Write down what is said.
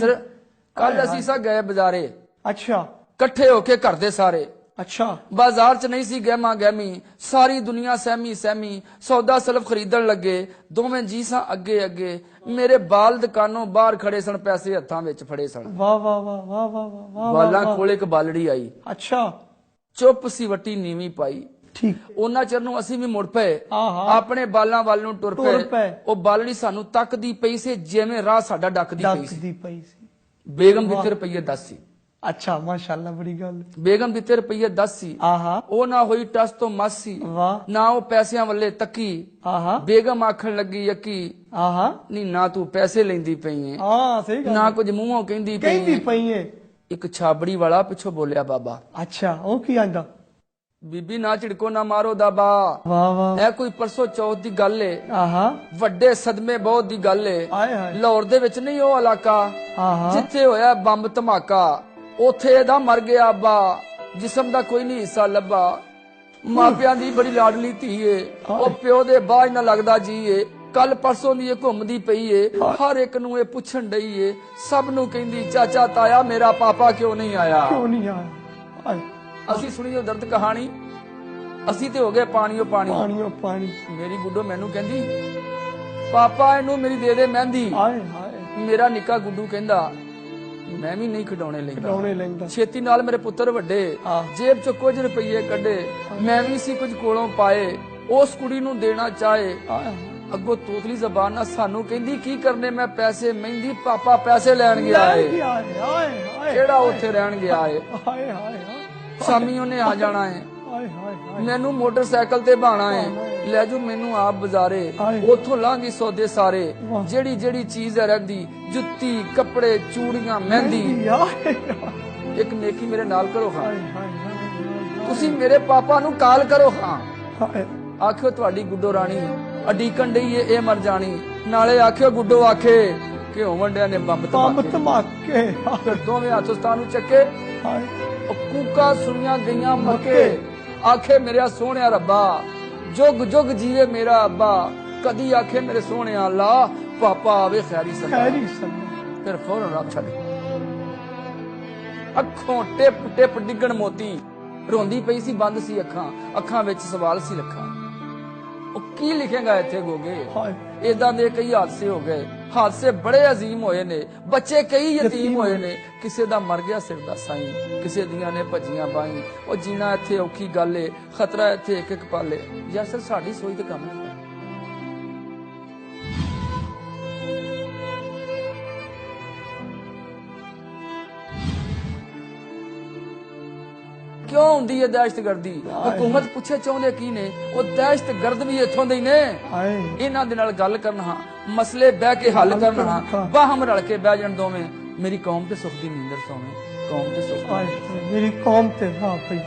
Sir ਕੱਲ ਅਸੀਂ ਸਾ ਗਏ ਬਾਜ਼ਾਰੇ। ਅੱਛਾ। ਇਕੱਠੇ ਹੋ ਕੇ ਘਰ ਦੇ ਸਾਰੇ। ਅੱਛਾ। ਬਾਜ਼ਾਰ 'ਚ ਨਹੀਂ ਸੀ ਗਹਿਮਾ ਗਹਿਮੀ। ਸਾਰੀ ਦੁਨੀਆ ਸਹਿਮੀ ਸਹਿਮੀ। ਸੌਦਾ ਸਲਫ ਖਰੀਦਣ ਲੱਗੇ। ਦੋਵੇਂ ਜੀ ਸਾਂ ਅੱਗੇ ਅੱਗੇ। ਮੇਰੇ ਬਾਲ ਦੁਕਾਨੋਂ ਬਾਹਰ ਖੜੇ ਸਨ ਪੈਸੇ ਹੱਥਾਂ ਵਿੱਚ ਫੜੇ ਸਨ। ਵਾਹ ਵਾਹ ਵਾਹ ਵਾਹ ਵਾਹ ਵਾਹ ਵਾਹ ਬਾਲਾਂ ਕੋਲ ਇੱਕ ਬਾਲੜੀ ਆਈ। ਅੱਛਾ। ਚੁੱਪ ਸੀ ਵੱਟੀ ਨੀਵੀਂ ਪਾਈ। ਠੀਕ। ਉਹਨਾਂ ਚਿਰ ਨੂੰ ਅਸੀਂ ਵੀ ਮੁੜ ਪਏ। ਆਪਣੇ ਬਾਲਾਂ ਵੱਲ ਨੂੰ ਟੁਰ ਪਏ। ਉਹ ਬਾਲੜੀ ਸਾਨੂੰ ਤੱਕਦੀ ਪਈ ਸੀ ਜਿਵੇਂ ਰਾਹ ਸਾਡਾ ਡੱਕਦੀ ਪਈ ਸੀ। ਡੱਕਦੀ ਪਈ ਸੀ। ਬੇਗਮ ਦਿੱਤੇ ਰੁਪਈਏ 10 ਸੀ। ਅੱਛਾ ਮਾਸ਼ਾਅੱਲਾ ਬੜੀ ਗੱਲ। ਬੇਗਮ ਦਿੱਤੇ ਰੁਪਈਏ 10 ਸੀ ਆਹਾ। ਉਹ ਨਾ ਹੋਈ ਟਸ ਤੋਂ ਮਸ ਸੀ ਵਾਹ। ਨਾ ਉਹ ਪੈਸਿਆਂ ਵੱਲੇ ਤੱਕੀ। ਆਹਾ। ਬੇਗਮ ਆਖਣ ਲੱਗੀ ਯਕੀ ਆਹਾ। ਨਹੀਂ ਨਾ ਤੂੰ ਪੈਸੇ ਲੈਂਦੀ ਪਈ ਏ। ਹਾਂ ਸਹੀ ਗੱਲ ਨਾ ਕੁਝ ਮੂੰਹੋਂ ਕਹਿੰਦੀ ਪਈ ਕਹਿੰਦੀ ਪਈ ਏ। ਇੱਕ ਛਾਬੜੀ ਵਾਲਾ ਪਿੱਛੋਂ ਬੋਲਿਆ ਬਾਬਾ। ਅੱਛਾ ਉਹ ਕੀ ਆਂਦਾ? ਬੀਬੀ ਨਾ ਝਿੜਕੋ ਨਾ ਮਾਰੋ ਦਾਬਾ। ਵਾਹ ਵਾਹ ਇਹ ਕੋਈ ਪਰਸੋਂ ਚੌਥ ਦੀ ਗੱਲ ਏ। ਆਹਾ। ਵੱਡੇ ਸਦਮੇ ਬਹੁਤ ਦੀ ਗੱਲ ਏ। ਆਏ ਹਾਏ ਲਾਹੌਰ ਦੇ ਵਿੱਚ ਨਹੀਂ ਉਹ ਇਲਾਕਾ? ਆਹਾ। ਜਿੱਥੇ ਹੋਇਆ ਬੰਬ ਧਮਾਕਾ ਉਥੇ ਇਹਦਾ ਮਰ ਗਿਆ ਅੱਬਾ ਜਿਸਮ ਦਾ ਕੋਈ ਨਹੀਂ ਹਿੱਸਾ ਲੱਭਾ। ਮਾਪਿਆਂ ਦੀ ਬੜੀ ਲਾਡਲੀ ਧੀ ਏ। ਉਹ ਪਿਓ ਦੇ ਬਾਝ ਨਾ ਲੱਗਦਾ ਜੀ ਏ। ਕੱਲ ਪਰਸੋਂ ਦੀ ਇਹ ਘੁੰਮਦੀ ਪਈ ਏ। ਹਰ ਇੱਕ ਨੂੰ ਇਹ ਪੁੱਛਣ ਡਈ ਏ। ਸਭ ਨੂੰ ਕਹਿੰਦੀ ਚਾਚਾ ਤਾਇਆ ਮੇਰਾ ਪਾਪਾ ਕਿਉਂ ਨਹੀਂ ਆਇਆ? ਕਿਉਂ ਨਹੀਂ ਆਇਆ? ਅਸੀਂ ਸੁਣੀ ਦਰਦ ਕਹਾਣੀ। ਅਸੀਂ ਤੇ ਹੋ ਗਏ ਪਾਣੀਓ ਪਾਣੀ। ਪਾਣੀਓ ਪਾਣੀ। ਮੇਰੀ ਗੁੱਡੋ ਮੈਨੂੰ ਕਹਿੰਦੀ ਪਾਪਾ ਇਹਨੂੰ ਮੇਰੀ ਦੇ ਦੇ ਮਹਿੰਦੀ। ਆਏ ਹਾਏ। ਮੇਰਾ ਨਿੱਕਾ ਗੁੱਡੂ ਕਹਿੰਦਾ ਮੈਂ ਵੀ ਨਹੀਂ ਖਿਡੌਣੇ ਲੈਂਦਾ। ਰੌਣੇ ਲੈਂਦਾ। ਛੇਤੀ ਨਾਲ ਮੇਰੇ ਪੁੱਤਰ ਵੱਡੇ। ਜੇਬ ਚੋਂ ਕੁਝ ਰੁਪਈਏ ਕੱਢੇ। ਮੈਂ ਵੀ ਸੀ ਕੁਝ ਕੋਲੋਂ ਪਾਏ। ਉਸ ਕੁੜੀ ਨੂੰ ਦੇਣਾ ਚਾਹੇ। ਹਾਏ ਅੱਗੋਂ ਤੋਤਲੀ ਜ਼ਬਾਨ ਨਾਲ ਸਾਨੂੰ ਕਹਿੰਦੀ ਕੀ ਕਰਨੇ ਮੈਂ ਪੈਸੇ ਮਹਿੰਦੀ ਪਾਪਾ ਪੈਸੇ ਲੈਣ ਗਿਆ ਏ। ਹਾਏ। ਕਿਹੜਾ ਉੱਥੇ ਰਹਿਣ ਗਿਆ ਏ? ਹਾਏ ਹਾਏ ਹਾਏ। ਸ਼ਾਮੀ ਉਹਨੇ ਆ ਜਾਣਾ ਹਾਏ ਮੈਨੂੰ ਮੋਟਰਸਾਈਕਲ ਤੇ ਬਾਣਾ ਏ। ਲੈ ਜੂ ਮੈਨੂੰ ਆਪ ਬਾਜ਼ਾਰੇ। ਉਥੋਂ ਲਾਂਗੀ ਸੌਦੇ ਸਾਰੇ। ਜਿਹੜੀ ਜਿਹੜੀ ਚੀਜ਼ ਹੈ ਰਹਿੰਦੀ ਜੁੱਤੀ ਕੱਪੜੇ ਚੂੜੀਆਂ ਮਹਿੰਦੀ। ਇੱਕ ਨੇਕੀ ਮੇਰੇ ਨਾਲ ਕਰੋ ਹਾਂ। ਤੁਸੀਂ ਮੇਰੇ ਪਾਪਾ ਨੂੰ ਕਾਲ ਕਰੋ ਹਾਂ। ਆਖਿਓ ਤੁਹਾਡੀ ਗੁੱਡੋ ਰਾਣੀ। ਅਡੀਕਣ ਡਈ ਏ ਇਹ ਮਰ ਜਾਣੀ। ਨਾਲੇ ਆਖਿਓ ਗੁੱਡੋ ਆਖੇ ਕਿ ਹੋਵੰਡਿਆਂ ਨੇ ਬੰਬ ਧਮਾਕੇ ਫਿਰ ਦੋਵੇਂ ਹੱਥ ਉਸਤਾਨ ਨੂੰ ਚੱਕੇ। ਕੂਕਾ ਸੁਣੀਆਂ ਗਈਆਂ ਮੱਕੇ। ਆਖੇ ਮੇਰਿਆ ਸੋਹਣਿਆ ਰੱਬਾ ਜੁਗ ਜੁਗ ਜੀਵੇ ਮੇਰਾ ਅੱਬਾ ਕਦੀ ਆਖੇ ਮੇਰੇ ਸੋਹਣਿਆ ਅੱਲਾ ਪਾਪਾ ਆਵੇ ਖੈਰੀ ਸਦਾ ਖੈਰੀ ਸੱਲਾ। ਫਿਰ ਫੌਰਨ ਰੱਬ ਛੱਡ। ਅੱਖੋਂ ਟਿਪ ਟਿਪ ਡਿੱਗਣ ਮੋਤੀ। ਰੋਂਦੀ ਪਈ ਸੀ ਬੰਦ ਸੀ ਅੱਖਾਂ। ਅੱਖਾਂ ਵਿੱਚ ਸਵਾਲ ਸੀ ਲੱਖਾਂ। ਉਹ ਕੀ ਲਿਖੇਗਾ ਇੱਥੇ ਗੋਗੇ? ਹਾਏ। ਇਦਾਂ ਦੇ ਕਈ ਹਾਦਸੇ ਹੋ ਗਏ। ਹਾਦਸੇ ਬੜੇ ਅਜ਼ੀਮ ਹੋਏ ਨੇ ਬੱਚੇ ਕਈ ਯਤੀਮ ਹੋਏ ਨੇ। ਕਿਸੇ ਦਾ ਮਰ ਗਿਆ ਸਿਰ ਦਾ ਸਾਈਂ ਕਿਸੇ ਦੀਆਂ ਨੇ ਭੱਜੀਆਂ ਬਾਈ। ਉਹ ਜੀਣਾ ਇੱਥੇ ਔਖੀ ਗੱਲ ਏ ਖਤਰਾ ਇੱਥੇ ਇੱਕ ਇੱਕ ਪਾਲੇ ਯਾਰ ਸਰ ਸਾਡੀ ਸੋਚ ਤੇ ਕੰਮ ਨਹੀਂ ਕਿਉਂ ਹੁੰਦੀ ਹੈ ਦਹਿਸ਼ਤਗਰਦੀ? ਹਕੂਮਤ ਪੁੱਛੇ ਚਾਹੁੰਦੇ ਕੀ ਨੇ? ਉਹ ਦਹਿਸ਼ਤਗਰਦ ਵੀ ਇੱਥੋਂ ਦੇ ਹੀ ਨੇ। ਇਹਨਾਂ ਦੇ ਨਾਲ ਗੱਲ ਕਰਨ ਮਸਲੇ ਬਹਿ ਕੇ ਹੱਲ ਕਰਨ ਹਾਂ ਬਾਹਮ ਰਲ ਕੇ ਬਹਿ ਜਾਣ ਦੋਵੇਂ। ਮੇਰੀ ਕੌਮ ਤੇ ਸੁਖ ਦੀ ਨੀਂਦਰ ਸੋਵੇਂ। ਕੌਮ ਤੇ ਸੁਖ ਮੇਰੀ ਕੌਮ ਤੇ ਵਾਹ ਭਈ।